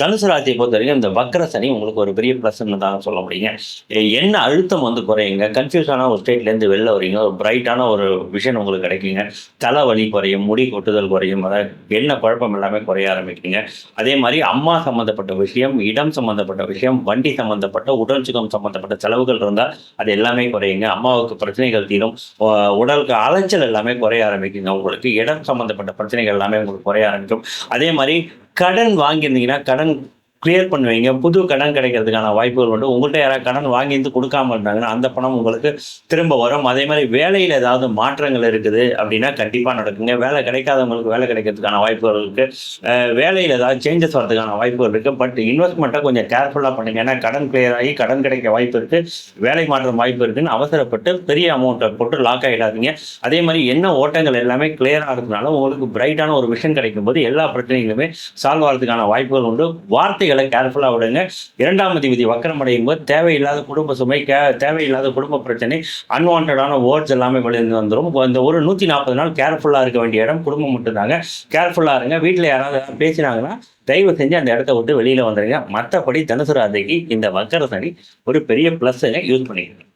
தனுசு ராசியை பொறுத்த வரைக்கும் இந்த வக்கர சனி உங்களுக்கு ஒரு பெரிய பிரச்சனை தான் சொல்ல முடியுங்க. என்ன அழுத்தம் வந்து குறையுங்க? கன்ஃபியூஸான ஒரு ஸ்டேட்லேருந்து வெளில வரீங்க ஒரு பிரைட்டான ஒரு விஷன் உங்களுக்கு கிடைக்குங்க. தலைவலி குறையும் முடி கொட்டுதல் குறையும் அதாவது என்ன குழப்பம் எல்லாமே குறைய ஆரம்பிக்குங்க. அதே மாதிரி அம்மா சம்மந்தப்பட்ட விஷயம் இடம் சம்மந்தப்பட்ட விஷயம் வண்டி சம்மந்தப்பட்ட உடல் சுகம் சம்மந்தப்பட்ட செலவுகள் இருந்தால் அது எல்லாமே குறையுங்க. அம்மாவுக்கு பிரச்சனைகள் தீரும். உடலுக்கு அலைச்சல் எல்லாமே குறைய ஆரம்பிக்குங்க. உங்களுக்கு இடம் சம்மந்தப்பட்ட பிரச்சனைகள் எல்லாமே உங்களுக்கு குறைய ஆரம்பிக்கும். அதே மாதிரி கடன் வாங்கியிருந்தீங்கன்னா கடன் கிளியர் பண்ணுவீங்க. புது கடன் கிடைக்கிறதுக்கான வாய்ப்புகள் உண்டு. உங்கள்கிட்ட யாராவது கடன் வாங்கி இருந்து கொடுக்காம இருந்தாங்கன்னா அந்த பணம் உங்களுக்கு திரும்ப வரும். அதே மாதிரி வேலையில் ஏதாவது மாற்றங்கள் இருக்குது அப்படின்னா கண்டிப்பாக நடக்குங்க. வேலை கிடைக்காதவங்களுக்கு வேலை கிடைக்கிறதுக்கான வாய்ப்புகள் இருக்குது வேலையில் ஏதாவது சேஞ்சஸ் வரதுக்கான வாய்ப்புகள் இருக்குது பட் இன்வெஸ்ட்மெண்ட்டை கொஞ்சம் கேர்ஃபுல்லாக பண்ணுங்க. ஏன்னா கடன் கிளியர் ஆகி கடன் கிடைக்க வாய்ப்பு இருக்குது வேலை மாற்றம் வாய்ப்பு இருக்குன்னு அவசரப்பட்டு பெரிய அமௌண்ட்டை போட்டு லாக் ஆகிடாதீங்க அதே மாதிரி என்ன ஓட்டங்கள் எல்லாமே கிளியர் ஆகிறதுனால உங்களுக்கு பிரைட்டான ஒரு விஷன் கிடைக்கும் போது எல்லா பிரச்சனைகளுமே சால்வ் ஆகிறதுக்கான வாய்ப்புகள் உண்டு. வார்த்தை வார்த்தைகளை கேர்ஃபுல்லாக விடுங்க. இரண்டாம் விதி வக்கரம் அடையும் போது தேவையில்லாத குடும்ப சுமை கே தேவையில்லாத குடும்ப பிரச்சனை அன்வான்டான வேர்ட்ஸ் எல்லாமே வெளியிருந்து வந்துடும் இந்த ஒரு நூற்றி நாற்பது நாள் கேர்ஃபுல்லாக இருக்க வேண்டிய இடம் குடும்பம் மட்டும்தாங்க. கேர்ஃபுல்லாக இருங்க. வீட்டில் யாராவது பேசினாங்கன்னா தயவு செஞ்சு அந்த இடத்த விட்டு வெளியில் வந்துடுங்க மற்றபடி தனுசு ராசிக்கு இந்த வக்கர சனி ஒரு பெரிய ப்ளஸ்ஸை யூஸ் பண்ணிக்கணும்